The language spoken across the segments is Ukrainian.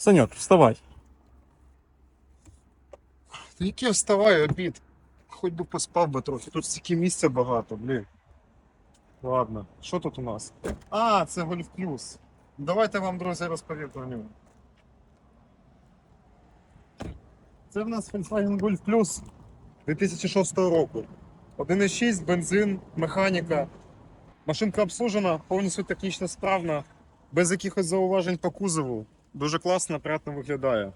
Саньок, вставай. Та яке вставай, обід. Хоч би поспав би трохи. Тут стільки місця багато, блін. Ладно, що тут у нас? А, це Гольф Плюс. Давайте вам, друзі, розповім про нього. Це в нас Volkswagen Golf Plus 2006 року. 1.6, бензин, механіка. Машинка обслужена, повністю технічно справна, без якихось зауважень по кузову. Дуже класно, приємно виглядає.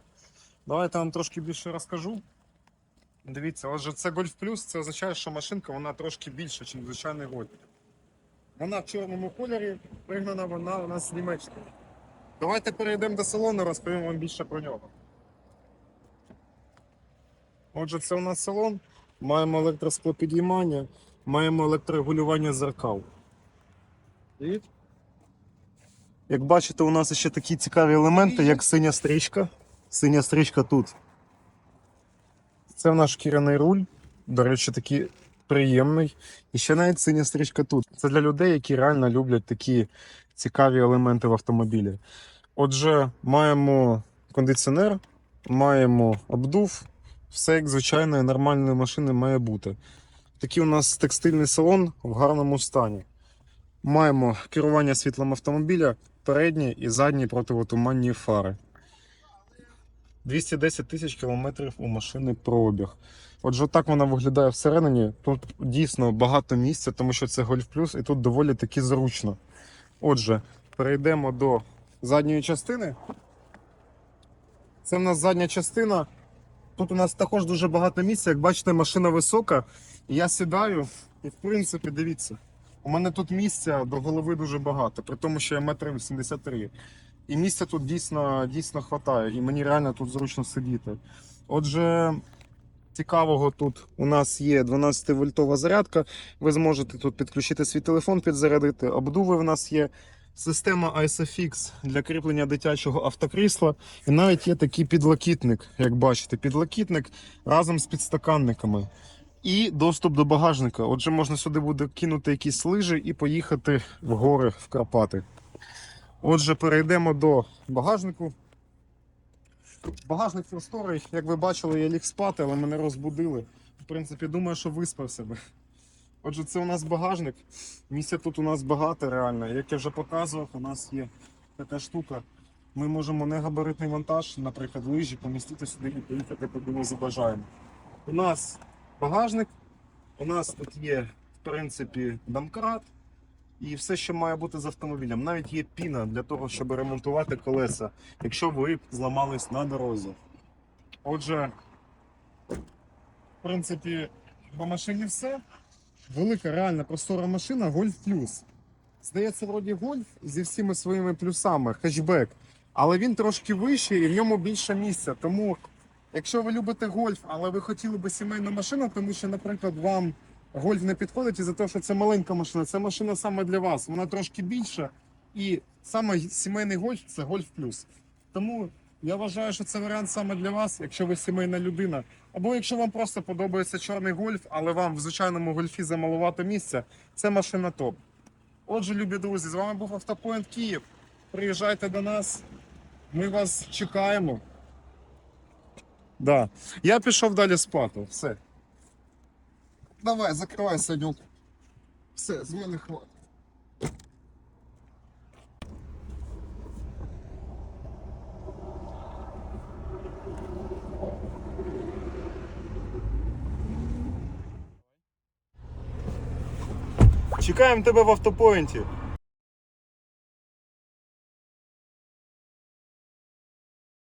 Давайте я вам трошки більше розкажу. Дивіться, отже, це Golf Plus, це означає, що машинка вона трошки більша, ніж звичайний Golf. Вона в чорному кольорі, пригнана вона у нас з Німеччини. Давайте перейдемо до салону, розповім вам більше про нього. Отже, це у нас салон. Маємо електросклопідіймання, маємо електрорегулювання зеркал. І, як бачите, у нас ще такі цікаві елементи, як синя стрічка. Синя стрічка тут. Це в наш шкіряний руль. До речі, такий приємний. І ще навіть синя стрічка тут. Це для людей, які реально люблять такі цікаві елементи в автомобілі. Отже, маємо кондиціонер, маємо обдув. Все як звичайної нормальної машини має бути. Такий у нас текстильний салон в гарному стані. Маємо керування світлом автомобіля, передні і задні противотуманні фари. 210 тисяч кілометрів у машини пробіг. Отже, так вона виглядає всередині. Тут дійсно багато місця, тому що це Golf Plus і тут доволі таки зручно. Отже, перейдемо до задньої частини. Це в нас задня частина. Тут у нас також дуже багато місця. Як бачите, машина висока. Я сідаю, і в принципі, дивіться, у мене тут місця до голови дуже багато, при тому, що я метр 83. І місця тут дійсно, дійсно хватає, і мені реально тут зручно сидіти. Отже, цікавого тут у нас є 12-вольтова зарядка. Ви зможете тут підключити свій телефон, підзарядити. Обдуви в нас є. Система ISOFIX для кріплення дитячого автокрісла. І навіть є такий підлокітник, як бачите, підлокітник разом з підстаканниками. І доступ до багажника. Отже, можна сюди буде кинути якісь лижі і поїхати в гори в Карпати. Отже, перейдемо до багажнику. Багажник просторий, як ви бачили, я ліг спати, але мене розбудили. В принципі, думаю, що виспався би. Отже, це у нас багажник. Місця тут у нас багато реально. Як я вже показував, у нас є така штука. Ми можемо негабаритний вантаж, наприклад, лижі, помістити сюди і поїхати, куди ми забажаємо. У нас багажник, у нас тут є, в принципі, домкрат і все, що має бути з автомобілем. Навіть є піна для того, щоб ремонтувати колеса, якщо ви зламались на дорозі. Отже, в принципі, по машині все. Велика, реальна простора машина Golf Plus. Здається, вроді гольф зі всіма своїми плюсами, хетчбек. Але він трошки вищий і в ньому більше місця. Тому, якщо ви любите гольф, але ви хотіли би сімейну машину, тому що, наприклад, вам гольф не підходить із-за того, що це маленька машина, це машина саме для вас. Вона трошки більша. І саме сімейний гольф це гольф плюс. Тому я вважаю, що це варіант саме для вас, якщо ви сімейна людина. Або якщо вам просто подобається чорний гольф, але вам в звичайному гольфі замалувато місця, це машина топ. Отже, любі друзі, з вами був Автопоінт Київ. Приїжджайте до нас, ми вас чекаємо. Да. Я пішов далі спати. Все. Давай, закривай Санюк. Все, з мене хватить. Чекаємо тебе в автопоінті.